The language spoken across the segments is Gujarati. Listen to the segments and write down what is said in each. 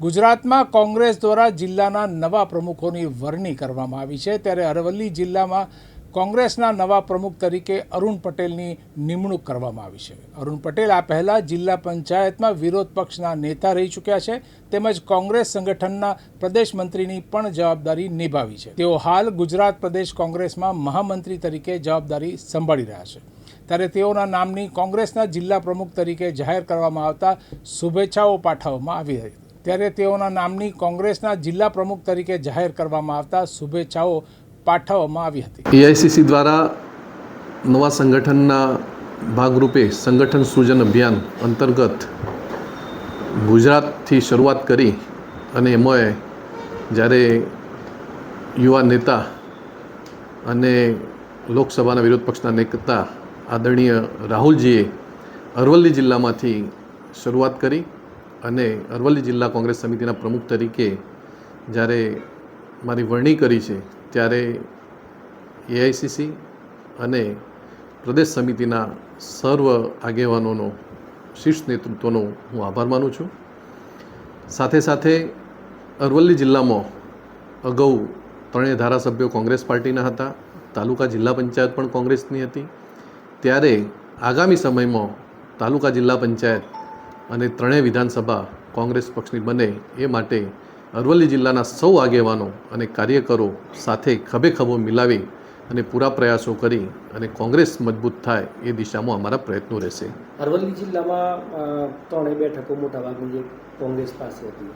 ગુજરાતમાં કોંગ્રેસ દ્વારા જિલ્લાના નવા પ્રમુખોની વરણી કરવામાં આવી છે. ત્યારે અરવલ્લી જિલ્લામાં કોંગ્રેસના નવા પ્રમુખ તરીકે અરુણ પટેલની નિમણૂક કરવામાં આવી છે. અરુણ પટેલ આ પહેલાં જિલ્લા પંચાયતમાં વિરોધ પક્ષના નેતા રહી ચૂક્યા છે. તેમજ કોંગ્રેસ સંગઠનના પ્રદેશ મંત્રીની પણ જવાબદારી નિભાવી છે. તેઓ હાલ ગુજરાત પ્રદેશ કોંગ્રેસમાં મહામંત્રી તરીકે જવાબદારી સંભાળી રહ્યા છે. ત્યારે તેઓના નામની કોંગ્રેસના જિલ્લા પ્રમુખ તરીકે જાહેર કરવામાં આવતા શુભેચ્છાઓ પાઠવવામાં આવી હતી ત્યારે તેઓના નામની કોંગ્રેસના જિલ્લા પ્રમુખ તરીકે જાહેર કરવામાં આવતા શુભેચ્છાઓ પાઠવવામાં આવી હતી. એઆઈસીસી દ્વારા નવા સંગઠનના ભાગરૂપે સંગઠન સૃજન અભિયાન અંતર્ગત ગુજરાતથી શરૂઆત કરી અને એમાં જ્યારે યુવા નેતા અને લોકસભાના વિરોધ પક્ષના નેતા આદરણીય રાહુલજીએ અરવલ્લી જિલ્લામાંથી શરૂઆત કરી અને અરવલ્લી જિલ્લા કોંગ્રેસ સમિતિના પ્રમુખ તરીકે જ્યારે મારી વરણી કરી છે, ત્યારે એઆઈસીસી અને પ્રદેશ સમિતિના સર્વ આગેવાનોનો, શીર્ષ નેતૃત્વનો હું આભાર માનું છું. સાથે સાથે અરવલ્લી જિલ્લામાં અગાઉ ત્રણેય ધારાસભ્યો કોંગ્રેસ પાર્ટીના હતા, તાલુકા જિલ્લા પંચાયત પણ કોંગ્રેસની હતી. ત્યારે આગામી સમયમાં તાલુકા જિલ્લા પંચાયત અને ત્રણેય વિધાનસભા કોંગ્રેસ પક્ષની બને એ માટે અરવલ્લી જિલ્લાના સૌ આગેવાનો અને કાર્યકરો સાથે ખભે ખભો મિલાવી અને પૂરા પ્રયાસો કરી અને કોંગ્રેસ મજબૂત થાય એ દિશામાં અમારા પ્રયત્નો રહેશે. અરવલ્લી જિલ્લામાં ત્રણેય બેઠકો મોટાભાગની જે કોંગ્રેસ પાસે હતી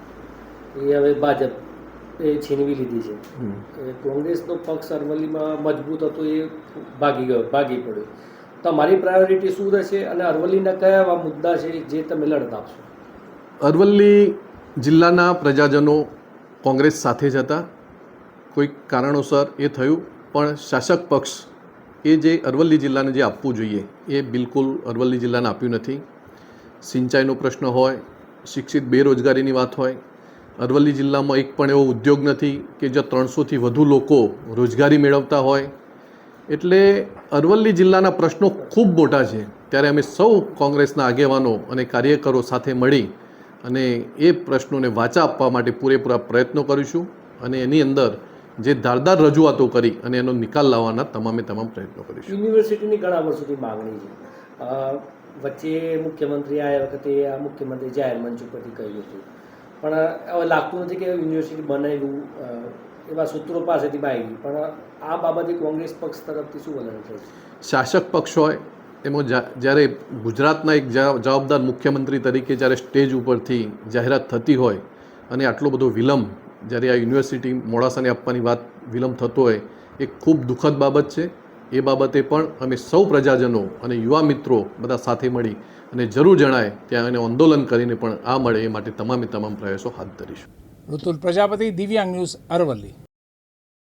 એ હવે ભાજપ એ છીનવી લીધી છે. કોંગ્રેસનો પક્ષ અરવલ્લીમાં મજબૂત હતો એ ભાગી ગયો ભાગી પડ્યો. તમારી પ્રાયોરિટી શું રહેશે અને અરવલ્લીના કયા એવા મુદ્દા છે જે તમે લડત આપશો? અરવલ્લી જિલ્લાના પ્રજાજનો કોંગ્રેસ સાથે જ હતા. કોઈક કારણોસર એ થયું, પણ શાસક પક્ષ એ જે અરવલ્લી જિલ્લાને જે આપવું જોઈએ એ બિલકુલ અરવલ્લી જિલ્લાને આપ્યું નથી. સિંચાઈનો પ્રશ્ન હોય, શિક્ષિત બેરોજગારીની વાત હોય, અરવલ્લી જિલ્લામાં એક પણ એવો ઉદ્યોગ નથી કે જ્યાં ત્રણસોથી વધુ લોકો રોજગારી મેળવતા હોય એટલે અરવલ્લી જિલ્લાના પ્રશ્નો ખૂબ મોટા છે. ત્યારે અમે સૌ કોંગ્રેસના આગેવાનો અને કાર્યકરો સાથે મળી અને એ પ્રશ્નોને વાચા આપવા માટે પૂરેપૂરા પ્રયત્નો કરીશું અને એની અંદર જે ધારદાર રજૂઆતો કરી અને એનો નિકાલ લાવવાના તમામે તમામ પ્રયત્નો કરીશું. યુનિવર્સિટીની ઘણા વર્ષોથી માગણી છે. વચ્ચે મુખ્યમંત્રી આ વખતે આ મુખ્યમંત્રી જાહેર મંચ ઉપરથી કહ્યું હતું. પણ હવે લાગતું નથી કે યુનિવર્સિટી બનાવ્યું એવા સૂત્રો પાસેથી માગી પણ આ બાબતે કોંગ્રેસ પક્ષ તરફથી શું વલણ છે? શાસક પક્ષ હોય, એમાં જ્યારે ગુજરાતના એક જવાબદાર મુખ્યમંત્રી તરીકે જ્યારે સ્ટેજ ઉપરથી જાહેરાત થતી હોય અને આટલો બધો વિલંબ જ્યારે આ યુનિવર્સિટી મોડાસાને આપવાની વાત, વિલંબ થતો હોય, એ ખૂબ દુઃખદ બાબત છે. એ બાબતે પણ અમે સૌ પ્રજાજનો અને યુવા મિત્રો બધા સાથે મળી અને જરૂર જણાય ત્યાં એને આંદોલન કરીને પણ આ મળે એ માટે તમામે તમામ પ્રયાસો હાથ ધરીશું. ऋतुल प्रजापती दिव्यांग न्यूज अरवली